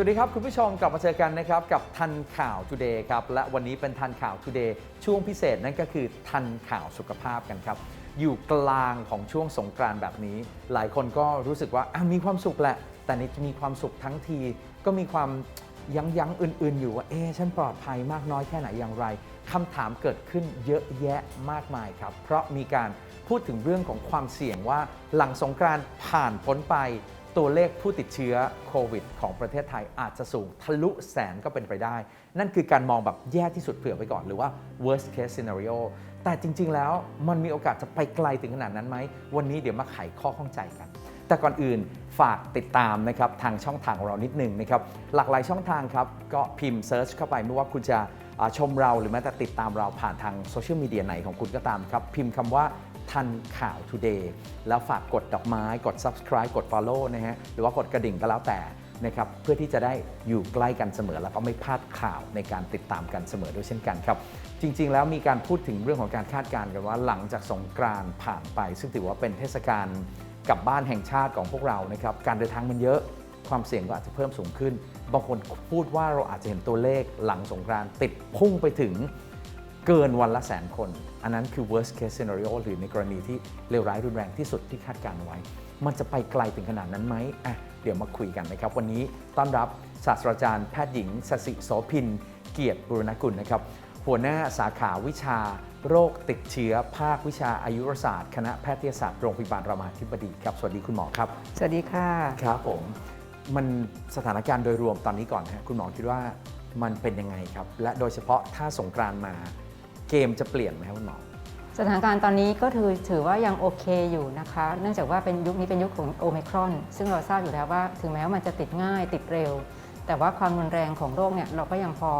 สวัสดีครับคุณผู้ชมกลับมาเจอกันนะครับกับทันข่าว Today ครับและวันนี้เป็นทันข่าว Today ช่วงพิเศษนั่นก็คือทันข่าวสุขภาพกันครับ อยู่กลางของช่วงสงกรานต์แบบนี้ หลายคนก็รู้สึกว่ามีความสุขแหละ แต่ในมีความสุขทั้งที ก็มีความยั้งยั้งอื่น ๆ อยู่ว่าเอ๊ฉันปลอดภัยมากน้อยแค่ไหนอย่างไรคำถามเกิดขึ้นเยอะแยะมากมายครับ เพราะมีการพูดถึงเรื่องของความเสี่ยงว่าหลังสงกรานต์ผ่านพ้นไป ตัวเลขผู้ติดเชื้อโควิด ของประเทศไทยอาจจะสูงทะลุแสนก็เป็นไปได้ นั่นคือการมองแบบแย่ที่สุดเผื่อไว้ก่อนหรือว่า worst case scenario แต่จริง ๆ แล้วมันมีโอกาสจะไปไกลถึงขนาดนั้นไหม วันนี้เดี๋ยวมาไขข้อข้องใจกัน แต่ก่อนอื่นฝากติดตามนะครับทางช่องทางของเรานิดหนึ่งนะครับหลากหลายช่องทางครับก็พิมพ์เซิร์ชเข้าไปไม่ว่าคุณจะชมเราหรือแม้แต่ติดตามเราผ่านทางโซเชียลมีเดียไหนของคุณก็ตามครับพิมพ์คำว่า ทันข่าว today แล้วฝากกดดอกไม้กด subscribe กด follow นะฮะหรือว่ากดกระดิ่งก็แล้วแต่นะครับเพื่อที่จะได้อยู่ใกล้กันเสมอ แล้วก็ไม่พลาดข่าวในการติดตามกันเสมอด้วยเช่นกันครับ จริง ๆ แล้วมีการพูดถึงเรื่องของการคาดการณ์กันว่าหลังจากสงกรานต์ผ่านไป ซึ่งถือว่าเป็นเทศกาลกลับบ้านแห่งชาติของพวกเรานะครับการเดินทางมันเยอะความเสี่ยงก็อาจจะเพิ่มสูงขึ้น บางคนพูดว่าเราอาจจะเห็นตัวเลขหลังสงกรานต์ติดพุ่งไปถึง เกินวันละแสนคน อันนั้นคือ worst case scenario หรือในกรณีที่เลวร้ายรุนแรงที่สุดที่คาดการณ์ไว้ มันจะไปไกลถึงขนาดนั้นไหมอะเดี๋ยวมาคุยกันนะครับ วันนี้ต้อนรับศาสตราจารย์แพทย์หญิงสสิโสพิน เกียรติบุรณกุลนะครับ หัวหน้าสาขาวิชา โรคติดเชื้อ ภาควิชาอายุรศาสตร์คณะแพทยศาสตร์โรงพยาบาลรามาธิบดีครับ สวัสดีคุณหมอครับ สวัสดีค่ะ ครับผม มันสถานการณ์โดยรวมตอนนี้ก่อนนะฮะคุณหมอคิดว่ามันเป็นยังไงครับ และโดยเฉพาะถ้าสงกรานต์มา เกมจะเปลี่ยนไหมครับคุณหมอ สถานการณ์ตอนนี้ก็ถือถือว่ายังโอเคอยู่นะคะ เนื่องจากว่าเป็นยุคนี้เป็นยุคของโอ i ครอน ซึ่งเราทราบอยู่แล้วว่าถึงแม้ว่ามันจะติดง่ายติดเร็ว แต่ว่าความรุนแรงของโรคเนี่ยเราก็ยังพอ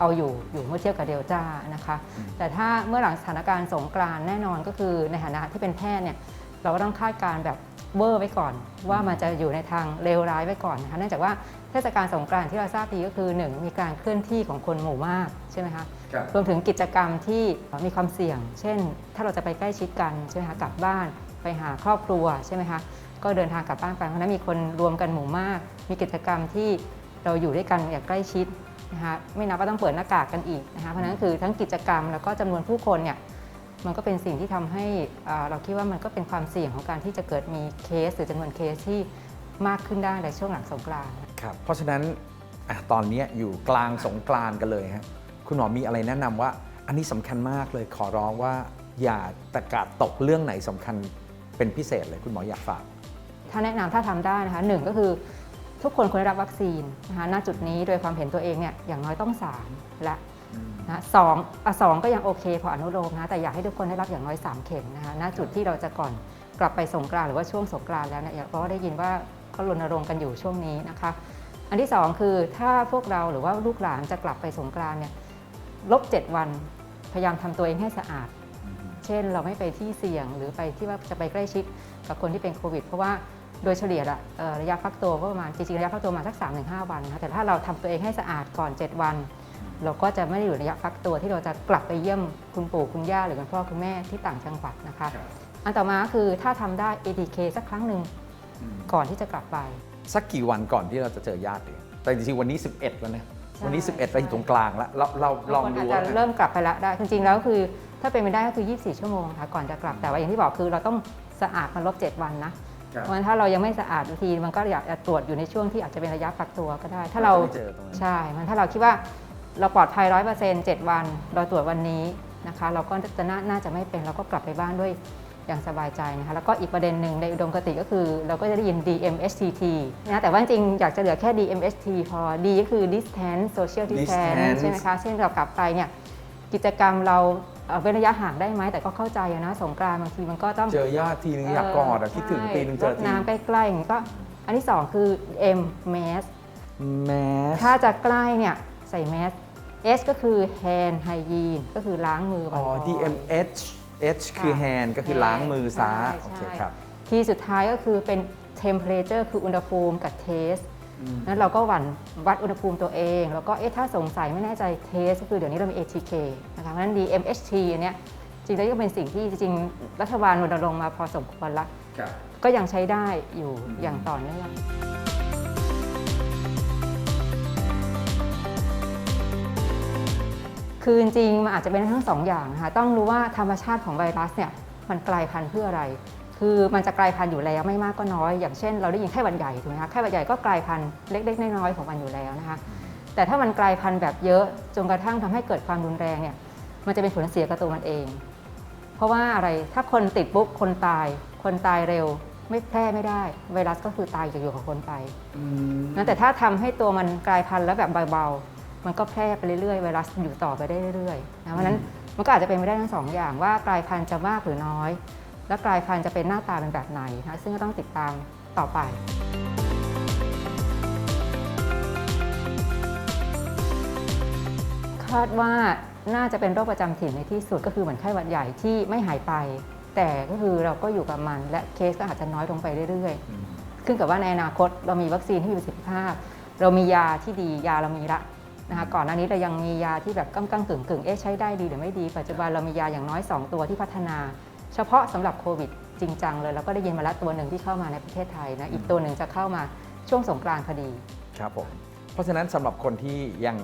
เอาอยู่อยู่เมื่อเทียบกับเดลต้านะคะ แต่ถ้าเมื่อหลังสถานการณ์สงกรานต์แน่นอนก็คือในฐานะที่เป็นแพทย์เนี่ยเราก็ต้องคาดการณ์แบบ เวอร์ไว้ก่อน ว่ามันจะอยู่ในทางเลวร้ายไว้ก่อนนะคะเนื่องจากว่าเทศกาลสงกรานต์ที่เราทราบดีก็คือหนึ่งมีการเคลื่อนที่ของคนหมู่มากใช่ไหมคะครับรวมถึงกิจกรรมที่มีความเสี่ยง เช่น ถ้าเราจะไปใกล้ชิดกันใช่ไหมคะกลับบ้านไปหาครอบครัวใช่ไหมคะก็เดินทางกลับบ้านไปเพราะฉะนั้นมีคนรวมกันหมู่มาก มีกิจกรรมที่เราอยู่ด้วยกันอย่างใกล้ชิดนะคะไม่นับว่าต้องเปิดหน้ากากกันอีกนะคะเพราะฉะนั้นคือทั้งกิจกรรมแล้วก็จำนวนผู้คนเนี่ย มันก็เป็นสิ่งที่ทำให้อ่าเราคิดว่ามันก็เป็นความเสี่ยงของการที่จะเกิดมีเคส หรือจำนวนเคสที่มากขึ้นได้ในช่วงหลังสงกรานต์ครับเพราะฉะนั้นอะตอนนี้อยู่กลางสงกรานต์กันเลยฮะคุณหมอมีอะไรแนะนำว่า อันนี้สำคัญมากเลยขอร้องว่าอย่าตะกาดตกเรื่องไหนสำคัญเป็นพิเศษเลยคุณหมออยากฝาก ถ้าแนะนำถ้าทำได้นะคะหนึ่งก็คือทุกคนควรได้รับวัคซีนนะคะณจุดนี้โดยความเห็นตัวเองเนี่ยอย่างน้อยต้อง 3 และ นะสองอะสองก็ยังโอเคพออนุโลมนะแต่อยากให้ทุกคนได้รับอย่างน้อย 3 เข็มนะคะณจุดที่เราจะก่อนกลับไปสงกรานต์หรือว่าช่วงสงกรานต์แล้วเนี่ยเพราะว่าได้ยินว่าเขารณรงค์กันอยู่ช่วงนี้นะคะ อันที่สองคือถ้าพวกเราหรือว่าลูกหลานจะกลับไปสงกรานต์เนี่ยลบ 7 วันพยายามทำตัวเองให้สะอาด เช่นเราไม่ไปที่เสี่ยงหรือไปที่ว่าจะไปใกล้ชิดกับคนที่เป็นโควิด เพราะว่าโดยเฉลี่ยละเอ่อระยะฟักตัวก็ประมาณจริงๆระยะฟักตัวประมาณสัก3-5 วันนะคะแต่ถ้าเราทำตัวเองให้สะอาดก่อน 7 วัน เราก็จะไม่ได้อยู่ระยะฟักตัวที่เราจะกลับไปเยี่ยมคุณปู่คุณย่าหรือคุณพ่อคุณแม่ที่ต่างจังหวัดนะคะ อันต่อมาก็คือถ้าทำได้ ATK สักครั้งหนึ่งก่อนที่จะกลับไป สักกี่วันก่อนที่เราจะเจอญาติดีแต่จริงๆวันนี้ 11 แล้วนะใช่วันนี้ 11ไปอยู่ตรงกลางแล้วเราเราลองบางคนดูอาจว่าจะเริ่มกลับไปแล้วได้จริงๆแล้วคือ ถ้าเป็นไปได้ก็คือ 24 ชั่วโมงค่ะก่อนจะกลับแต่ว่าอย่างที่บอกคือเราต้องสะอาดมันลบ 7 วันนะครับเพราะฉะนั้นถ้าเรายังไม่สะอาดบางทีมันก็อยากจะตรวจอยู่ในช่วงที่อาจจะเป็นระยะฟักตัวก็ได้ ถ้าเราจะไม่เจอตรงนั้นใช่มันถ้าเราคิดว่า เราปลอดภัยร้อยเปอร์เซ็นต์เจ็ดวัน เราตรวจวันนี้นะคะ เราก็จะน่าน่าจะไม่เป็นเราก็กลับไปบ้านด้วยอย่างสบายใจนะคะแล้วก็อีกประเด็นหนึ่งในอุดมคติก็คือ เราก็จะได้ยิน DMHTT นะแต่ว่าจริงๆอยากจะเหลือแค่ DMHT พอ D ก็คือ distance social distance Distance ใช่ไหมคะเช่นเรากลับไปเนี่ยกิจกรรมเราเอ่อเว้นระยะห่างได้ไหมแต่ก็เข้าใจอะนะสงกรานต์บางทีมันก็ต้องเจอญาติทีนึงอยากกอดอะคิดถึงใช่ปีนึงเจอรดทีน้ำใกล้ๆอย่างนี้ก็อันที่สองคือ M mask แมสถ้าจะใกล้เนี่ย ใส่แมส S ก็คือ hand hygiene ก็คือล้างมือบ่อ๋ออยๆ DMH H คือ hand ก็คือล้างมือซะใช่โอเคใช่ครับทีสุดท้ายก็คือเป็น temperature คืออุณหภูมิกับ taste นั้นเราก็หวั่นวัดอุณหภูมิตัวเอง แล้วก็เอ๊ะถ้าสงสัยไม่แน่ใจ taste ก็คือเดี๋ยวนี้เรามี ATK นะคะเพราะฉะนั้น DMHT อันเนี้ยจริงๆแล้วก็เป็นสิ่งที่จริงๆรัฐบาลรณรงค์มาพอสมควรละ ครับ ก็ยังใช้ได้อยู่อืมอย่างต่อเนื่อง คือจริงๆมันอาจจะเป็นทั้งสองอย่างนะคะต้องรู้ว่าธรรมชาติของไวรัสเนี่ยมันกลายพันธุ์เพื่ออะไร คือมันจะกลายพันธุ์อยู่แล้วไม่มากก็น้อย อย่างเช่น เราได้ยินไข้หวัดใหญ่ถูกไหมคะไข้หวัดใหญ่ก็กลายพันธุ์เล็กๆน้อยๆของมันอยู่แล้วนะคะแต่ถ้ามันกลายพันธุ์แบบเยอะจนกระทั่งทำให้เกิดความรุนแรงเนี่ยมันจะเป็นผลเสียกับตัวมันเอง เพราะว่าอะไรถ้าคนติดปุ๊บคนตาย คนตายเร็ว ไม่แพร่ไม่ได้ ไวรัสก็คือตายจากอยู่กับคนไปนั้นแต่ถ้าทำให้ตัวมันกลายพันธุ์แล้วแบบเบาๆ มันก็แพร่ไปเรื่อยๆไวรัสอยู่ต่อไปได้เรื่อยๆนะเพราะฉะนั้นมันก็อาจจะเป็นไปได้ทั้งสองอย่างว่ากลายพันธุ์จะมากหรือน้อย และกลายพันธุ์จะเป็นหน้าตาเป็นแบบไหนนะซึ่งก็ต้องติดตามต่อไปคาดว่าน่าจะเป็นโรคประจำถิ่นในที่สุดก็คือเหมือนไข้หวัดใหญ่ที่ไม่หายไป แต่ก็คือเราก็อยู่กับมัน และเคสก็อาจจะน้อยลงไปเรื่อยๆขึ้นกับว่าในอนาคตเรามีวัคซีนที่มีประสิทธิภาพ เรามียาที่ดียาเรามีละ นะคะก่อนหน้านี้เรายังมียาที่แบบก้ำก้กึ่งกึ่งๆเอ๊ะใช้ได้ดีหรือไม่ดี ปัจจุบันเรามียาอย่างน้อย 2 ตัวที่พัฒนา เฉพาะสำหรับโควิดจริงจังเลยแล้วก็ได้ยินมาแล้วตัวหนึ่งที่เข้ามาในประเทศไทยนะอีกตัวหนึ่งจะเข้ามาช่วงสงกรานต์พอดีครับผมเพราะฉะนั้นสำหรับคนที่ยัง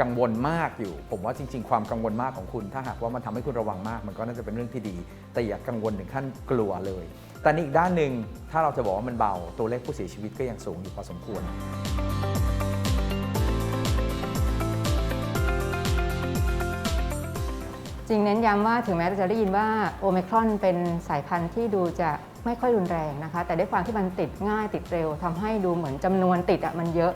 กังวลมากอยู่ ผมว่าจริง ๆ ความกังวลมากของคุณ ถ้าหากว่ามันทำให้คุณระวังมาก มันก็น่าจะเป็นเรื่องที่ดี แต่อย่ากังวลถึงขั้นกลัวเลย แต่ในอีกด้านหนึ่งถ้าเราจะบอกว่ามันเบาตัวเลขผู้เสียชีวิตก็ยังสูงอยู่พอสมควร จริงเน้นย้ำว่าถึงแม้เราจะได้ยินว่าโอ i ครอนเป็นสายพันธุ์ที่ดูจะไม่ค่อยรุนแรงนะคะ แต่ด้วยความที่มันติดง่ายติดเร็วทำให้ดูเหมือนจำนวนติดอะมันเยอะ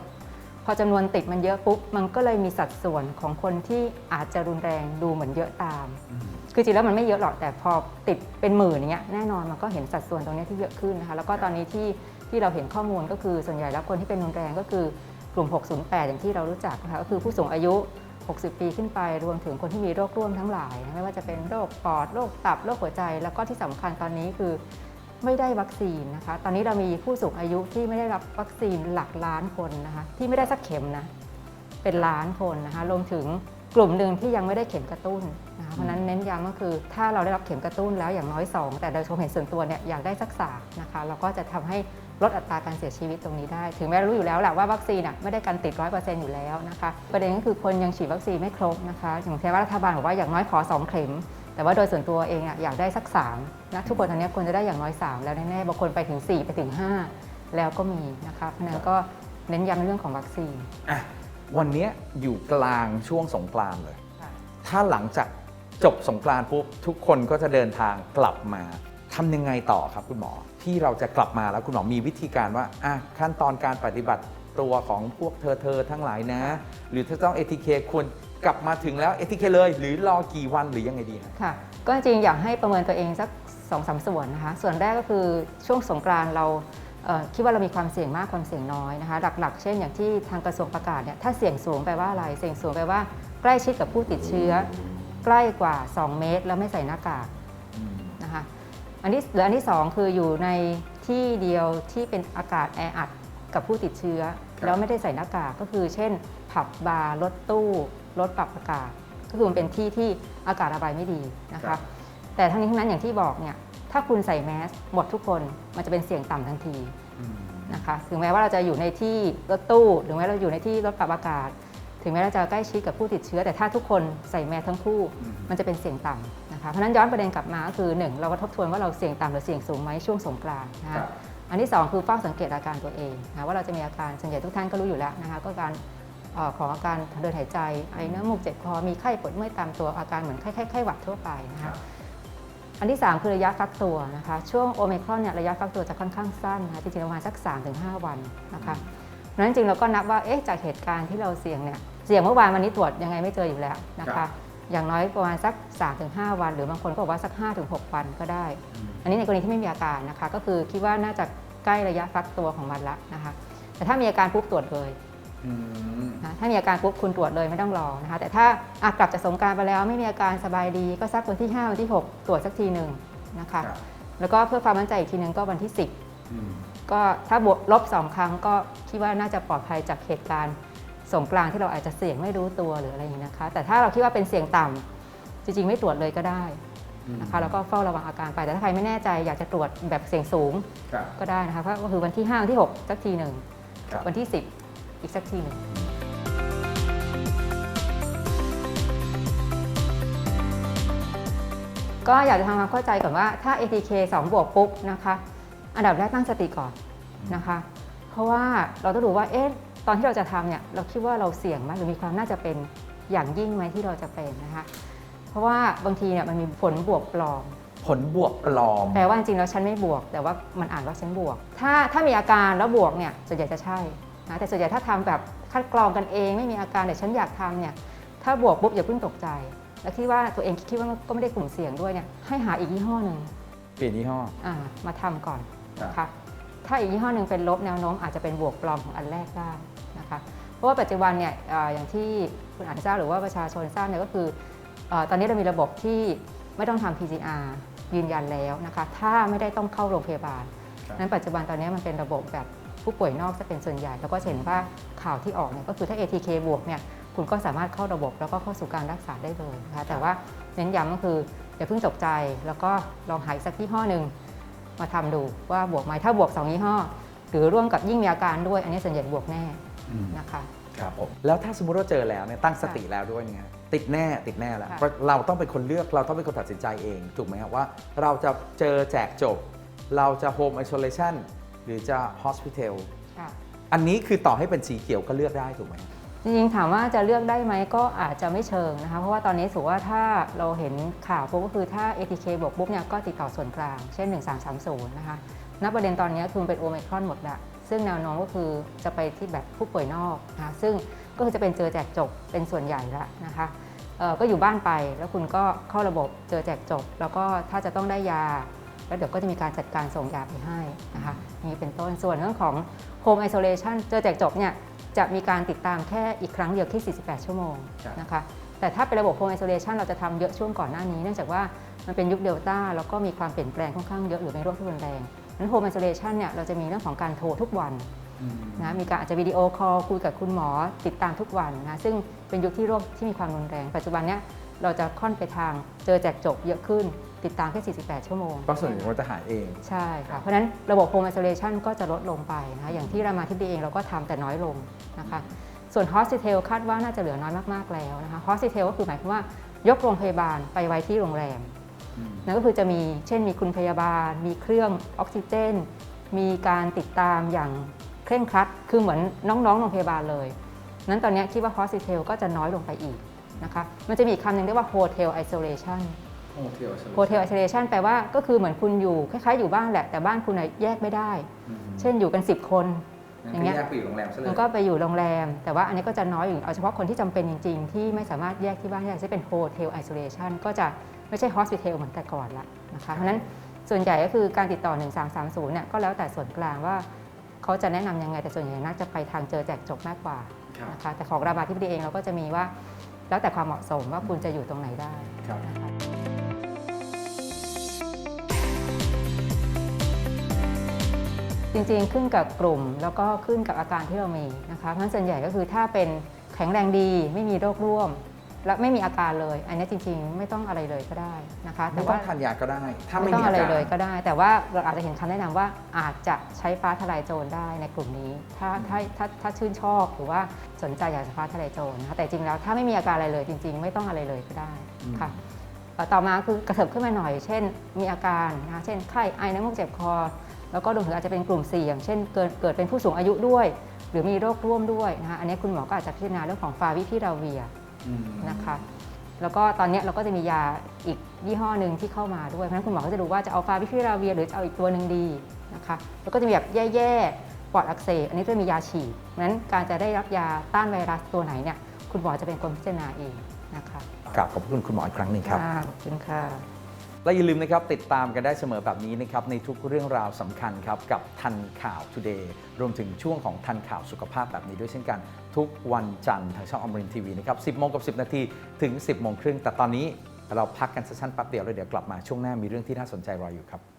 พอจำนวนติดมันเยอะปุ๊บมันก็เลยมีสัดส่วนของคนที่อาจจะรุนแรงดูเหมือนเยอะตาม คือจริงแล้วมันไม่เยอะหรอกแต่พอติดเป็นหมื่นอย่างเงี้ยแน่นอนมันก็เห็นสัดส่วนตรงเนี้ยที่เยอะขึ้นนะคะแล้วก็ตอนนี้ที่ที่เราเห็นข้อมูลก็คือส่วนใหญ่แล้วคนที่เป็นรุนแรงก็คือกลุ่ม 608 อย่างที่เรารู้จักนะคะก็คือผู้สูงอายุ 60 ปีขึ้นไป รวมถึงคนที่มีโรคร่วมทั้งหลาย ไม่ว่าจะเป็นโรคปอด โรคตับ โรคหัวใจ แล้วก็ที่สำคัญตอนนี้คือไม่ได้วัคซีนนะคะ ตอนนี้เรามีผู้สูงอายุที่ไม่ได้รับวัคซีนหลักล้านคนนะคะ ที่ไม่ได้สักเข็มนะ เป็นล้านคนนะคะ รวมถึงกลุ่มหนึ่งที่ยังไม่ได้เข็มกระตุ้นนะคะ เพราะนั้นเน้นย้ำก็คือถ้าเราได้รับเข็มกระตุ้นแล้วอย่างน้อย 2 แต่โดยความเห็นส่วนตัวเนี่ยอยากได้สักสามนะคะ เราก็จะทำให้ ลดอัตราการเสียชีวิตตรงนี้ได้ ถึงแม้รู้อยู่แล้วแหละว่าวัคซีนอะไม่ได้การติด 100%อยู่แล้วนะคะ ประเด็นก็คือคนยังฉีดวัคซีนไม่ครบนะคะอย่างเช่นว่ารัฐบาลบอกว่าอย่างน้อยขอ 2 เข็ม แต่ว่าโดยส่วนตัวเองอะอยากได้สัก3นะทุกคนตอนนี้ควรจะได้อย่างน้อย 3 แล้วแน่ๆบางคนไปถึง 4 ไปถึง 5 แล้วก็มีนะคะเพราะฉะนั้นก็เน้นย้ำเรื่องของวัคซีนอะวันเนี้ยอยู่กลางช่วงสงกรานต์เลย ถ้าหลังจากจบสงกรานต์ปุ๊บทุกคนก็จะเดินทางกลับมาทำยังไงต่อครับคุณหมอ ที่เราจะกลับมาแล้วคุณหมอมีวิธีการว่าอะขั้นตอนการปฏิบัติตัวของพวกเธอเธอทั้งหลายนะ หรือถ้าต้อง ATK คควรกลับมาถึงแล้ว ATK เคเลย หรือรอกี่วันหรือยังไงดีฮะค่ะ ก็จริงอยากให้ประเมินตัวเองสัก2อสส่วนนะคะ ส่วนแรกก็คือช่วงสงกรานเราเคิดว่าเรามีความเสี่ยงมากความเสี่ยงน้อยนะคะ หลักๆ เช่นอย่างที่ทางกระทรวงประกาศเนี่ยถ้าเสี่ยงสูงแปลว่าอะไรเสี่ยงสูงแปลว่าใกล้ชิดกับผู้ติดเชื้อ ใกล้กว่า 2 เมตร แล้วไม่ใส่หน้ากากนะคะ อันที่หรืออันที่2คืออยู่ในที่เดียวที่เป็นอากาศแออัดกับผู้ติดเชื้อ ครับ แล้วไม่ได้ใส่หน้ากากก็คือ เช่น ผับบาร์รถตู้รถปรับอากาศ ก็คือมันเป็นที่ที่อากาศระบายไม่ดีนะครัคะบแต่ทั้งนี้ทั้งนั้นอย่างที่บอกเนี่ยถ้าคุณใส่แมสหมดทุกคนมันจะเป็นเสี่ยงต่ำทันทีนะคะถึงแม้ว่าเราจะอยู่ในที่รถตู้หรือแม้เราอยู่ในที่รถปรับอากาศ ถึงแม้เราจะใกล้ชิดกับผู้ติดเชื้อ แต่ถ้าทุกคนใส่แมสทั้งคู่มันจะเป็นเสี่ยงต่ำ นะคะเพราะฉะนั้นย้อนประเด็นกลับมาก็คือหนึ่งเราก็ทบทวนว่าเราเสี่ยงต่ำหรือเสี่ยงสูงไหมช่วงสงกรานต์นะครัคะบ อันที่สองคือเฝ้าสังเกตอาการตัวเองนะว่าเราจะมีอาการส่วนใหญ่ทุกท่านก็รู้อยู่แล้วนะคะก็การเอ่อของอาการทางเดินหายใจไอน้ำมูกเจ็บคอมีไข้ปวดเมื่อยตามตัวอาการเหมือนไข้ไข้ไข้หวัดทั่วไปนะคะอันที่ 3 คือระยะฟักตัวนะคะช่วงโอเมครอนเนี่ยระยะฟักตัวจะค่อนข้างสั้นนะคะจริงๆประมาณสัก 3-5 วันนะคะเพราะฉะนั้นจริงๆเราก็นับว่าเอ๊ะจากเหตุการณ์ที่เราเสี่ยงเนี่ยเสี่ยงเมื่อวานวันนี้ตรวจยังไงไม่เจออยู่แล้วนะครัคะ บ อย่างน้อยประมาณสัก 3-5 วัน หรือบางคนก็บอกว่าสัก 5-6 วันก็ได้ อันนี้ในกรณีที่ไม่มีอาการนะคะ ก็คือคิดว่าน่าจะใกล้ระยะฟักตัวของมันละนะคะ แต่ถ้ามีอาการปุ๊บตรวจเลยอืมนะถ้ามีอาการปุ๊บคุณตรวจเลยไม่ต้องรอนะคะ แต่ถ้าอะกลับจากสงกรารไปแล้วไม่มีอาการสบายดีก็สักวันที่5วันที่ 6 ตรวจสักทีหนึ่งนะคะครับแล้วก็เพื่อความมั่นใจอีกทีหนึ่งก็วันที่อืม10ก็ถ้าบวกลบ2ครั้งก็คิดว่าน่าจะปลอดภัยจากเหตุการณ์ สงกรานต์ที่เราอาจจะเสี่ยงไม่รู้ตัวหรืออะไรอย่างนี้นะคะ แต่ถ้าเราคิดว่าเป็นเสี่ยงต่ำจริง ๆ ไม่ตรวจเลยก็ได้นะคะแล้วก็เฝ้าระวังอาการไปแต่ถ้าใครไม่แน่ใจอยากจะตรวจแบบเสี่ยงสูงครับก็ได้นะคะก็คือวันที่5วันที่ 6 สักทีหนึ่งครับวันที่ 10 อีกสักทีหนึ่งก็อยากจะทำความเข้าใจก่อนว่าถ้า ATK 2 บวกปุ๊บนะคะ อันดับแรกตั้งสติก่อนนะคะ เพราะว่าเราต้องดูว่าเอ๊ะ ตอนที่เราจะทำเนี่ยเราคิดว่าเราเสี่ยงไหมหรือมีความน่าจะเป็นอย่างยิ่งไหมที่เราจะเป็นนะคะเพราะว่าบางทีเนี่ยมันมีผลบวกปลอม ผลบวกปลอม แปลว่าจริงๆแล้วฉันไม่บวก แต่ว่ามันอ่านว่าฉันบวก ถ้าถ้ามีอาการแล้วบวกเนี่ยส่วนใหญ่จะใช่นะแต่ส่วนใหญ่ถ้าทำแบบคัดกรองกันเองไม่มีอาการแต่ฉันอยากทำเนี่ยถ้าบวกปุ๊บอย่าเพิ่งตกใจ และคิดว่าตัวเองคิดว่าก็ไม่ได้กลุ่มเสี่ยงด้วยเนี่ยให้หาอีกยี่ห้อหนึ่ง เปลี่ยนยี่ห้อ อ่ามาทำก่อนครับนะคะถ้าอีกยี่ห้อหนึ่งเป็นลบแนวโน้มอาจจะเป็นบวกปลอมของอันแรกได้ นะคะเพราะว่าปัจจุบันเนี่ยอ่าอย่างที่คุณอาจจะทราบหรือว่าประชาชนทราบเนี่ยก็คือเออตอนนี้เรามีระบบที่ไม่ต้องทำ PCR ยืนยันแล้วนะคะถ้าไม่ได้ต้องเข้าโรงพยาบาลครับนั้นปัจจุบันตอนนี้มันเป็นระบบแบบผู้ป่วยนอกจะเป็นส่วนใหญ่ แล้วก็จะเห็นว่าข่าวที่ออกเนี่ยก็คือถ้า ATK บวกเนี่ยคุณก็สามารถเข้าระบบแล้วก็เข้าสู่การรักษาได้เลยนะคะแต่ว่าเน้นย้ำก็คืออย่าเพิ่งตกใจแล้วก็ลองหาอีกสักยี่ห้อหนึ่งมาทำดูว่าบวกไหมถ้าบวกสองยี่ห้อ หรือร่วมกับยิ่งมีอาการด้วย อันนี้ส่วนใหญ่บวกแน่ นะคะ ครับผมแล้วถ้าสมมติว่าเจอแล้วเนี่ยตั้งสติแล้วด้วยเนี่ยติดแน่ติดแน่แล้วค่ะ เพราะเราต้องเป็นคนเลือกเราต้องเป็นคนตัดสินใจเองถูกไหมครับว่าเราจะเจอแจกจบ เราจะ home isolation หรือจะ hospital ค่ะอันนี้คือต่อให้เป็นสีเขียวก็เลือกได้ถูกไหม จริงๆถามว่าจะเลือกได้ไหมก็อาจจะไม่เชิงนะคะ เพราะว่าตอนนี้ถือว่าถ้าเราเห็นข่าวปุ๊บก็คือถ้า ATK บวกปุ๊บเนี่ยก็ติดต่อส่วนกลาง เช่น 1330 นะคะณประเด็นตอนนี้คือมันเป็นโอไมครอนหมดละ ซึ่งแนวโน้มก็คือจะไปที่แบบผู้ป่วยนอกนะคะซึ่งก็คือจะเป็นเจอแจกจบเป็นส่วนใหญ่ละนะคะก็อยู่บ้านไปแล้วคุณก็เข้าระบบเจอแจกจบ แล้วก็ถ้าจะต้องได้ยา แล้วเดี๋ยวก็จะมีการจัดการส่งยาไปให้นะคะนี่เป็นต้นส่วนเรื่องของ Home Isolation เจอแจกจบเนี่ยจะมีการติดตามแค่อีกครั้งเดียวที่ 48 ชั่วโมงนะคะแต่ถ้าเป็นระบบ Home Isolation เราจะทำเยอะช่วงก่อนหน้านี้ เนื่องจากว่ามันเป็นยุคเดลต้าแล้วก็มีความเปลี่ยนแปลงค่อนข้างเยอะหรือเป็นโรคที่รุนแรง นั้น Home Isolation เนี่ยเราจะมีเรื่องของการโทรทุกวันนะมีการอาจจะวิดีโอคอลคุยกับคุณหมอติดตามทุกวันนะซึ่งเป็นยุคที่โรคที่มีความรุนแรง ปัจจุบันเนี้ยเราจะค่อนไปทางเจอแจกจบเยอะขึ้น ติดตามแค่ 48 ชั่วโมง ก็ส่วนใหญ่มันจะหายเอง ใช่ค่ะ เพราะฉะนั้นระบบ Home Isolation ก็จะลดลงไปนะคะอย่างที่รามาธิบดีเองเราก็ทำแต่น้อยลงนะคะส่วน Hospital คาดว่าน่าจะเหลือน้อยมาก ๆ แล้วนะคะ Hospital ก็คือหมายความว่ายกโรงพยาบาลไปไว้ที่โรงแรม นั่นก็คือจะมีเช่นมีคุณพยาบาล มีเครื่องออกซิเจน มีการติดตามอย่างเคร่งครัด คือเหมือนน้องๆโรงพยาบาลเลย นั้นตอนนี้คิดว่า Hospital ก็จะน้อยลงไปอีกนะคะมันจะมีอีกคำหนึ่งเรียกว่า Hotel Isolation Hotel Isolation แปลว่าก็คือเหมือนคุณอยู่คล้ายๆอยู่บ้านแหละ แต่บ้านคุณน่ะแยกไม่ได้ เช่นอยู่กัน 10 คนอย่างเงี้ยแยกไปอยู่โรงแรมซะเลยมันก็ไปอยู่โรงแรม แต่ว่าอันนี้ก็จะน้อยอยู่เอาเฉพาะคนที่จำเป็นจริง ๆ ที่ไม่สามารถแยกที่บ้านได้จะเป็นโฮเทลไอโซเลชันก็จะ ไม่ใช่ hospital เหมือนแต่ก่อนละนะคะเพราะฉะนั้นส่วนใหญ่ก็คือการติดต่อ 1330เนี่ยก็แล้วแต่ส่วนกลางว่าเขาจะแนะนำยังไงแต่ส่วนใหญ่น่าจะไปทางเจอแจกจบมากกว่าครับนะคะแต่ของรามาธิบดีเองเราก็จะมีว่า แล้วแต่ความเหมาะสมว่าคุณจะอยู่ตรงไหนได้ครับนะคะจริงๆ ขึ้นกับกลุ่มแล้วก็ขึ้นกับอาการที่เรามีนะคะเพราะฉะนั้นส่วนใหญ่ก็คือถ้าเป็นแข็งแรงดีไม่มีโรคร่วม และไม่มีอาการเลย อันนี้จริงๆ ไม่ต้องอะไรเลยก็ได้นะคะไม่แต่ต้อว่างทานยาก็ได้ ถ้าไม่ไม่ต้อมีงอะไรอาการเลยก็ได้ แต่ว่าเราอาจจะเห็นคำแนะนำว่าอาจจะใช้ฟ้าทลายโจรได้ในกลุ่มนี้ ถ้าถ้าถ้าถ้าชื่นชอบหรือว่าสนใจอยากจะฟ้าทลายโจรนะคะแต่จริงแล้วถ้าไม่มีอาการอะไรเลยจริง ๆ ไม่ต้องอะไรเลยก็ได้ค่ะเอ่อต่อมาคือกระเถิบขึ้นมาหน่อย เช่น มีอาการนะคะเช่นไข้ไอน้ำมูกเจ็บคอ แล้วก็รวมถึงอาจจะเป็นกลุ่มเสี่ยง เช่นเกิดเกิดเป็นผู้สูงอายุด้วย หรือมีโรคร่วมด้วยนะคะอันนี้คุณหมอก็อาจจะพิจารณาเรื่องของฟาวิพิราเวีย อืม นะคะ แล้วก็ตอนนี้เราก็จะมียาอีกยี่ห้อหนึ่งที่เข้ามาด้วย เพราะฉะนั้นคุณหมอก็จะดูว่าจะเอาฟาวิพิราเวียหรือจะเอาอีกตัวหนึ่งดีนะคะ แล้วก็จะมีแบบแย่ๆ ปอดอักเสบ อันนี้จะมียาฉีดเพราะฉะนั้นการจะได้รับยาต้านไวรัสตัวไหนเนี่ย คุณหมอจะเป็นคนพิจารณาเองนะคะกราบขอบคุณคุณหมออีกครั้งหนึ่งครับค่ะขอบคุณค่ะ และอย่าลืมนะครับติดตามกันได้เสมอแบบนี้นะครับในทุกเรื่องราวสำคัญครับกับทันข่าว Today รวมถึงช่วงของทันข่าวสุขภาพแบบนี้ด้วยเช่นกัน ทุกวันจันทร์ทางช่องอมรินทีวีนะครับ 10โมงกับ10 นาทีถึง 10โมงครึ่งแต่ตอนนี้เราพักกันสั้นๆแป๊บเดียวแล้วเดี๋ยวกลับมาช่วงหน้ามีเรื่องที่น่าสนใจรออยู่ครับ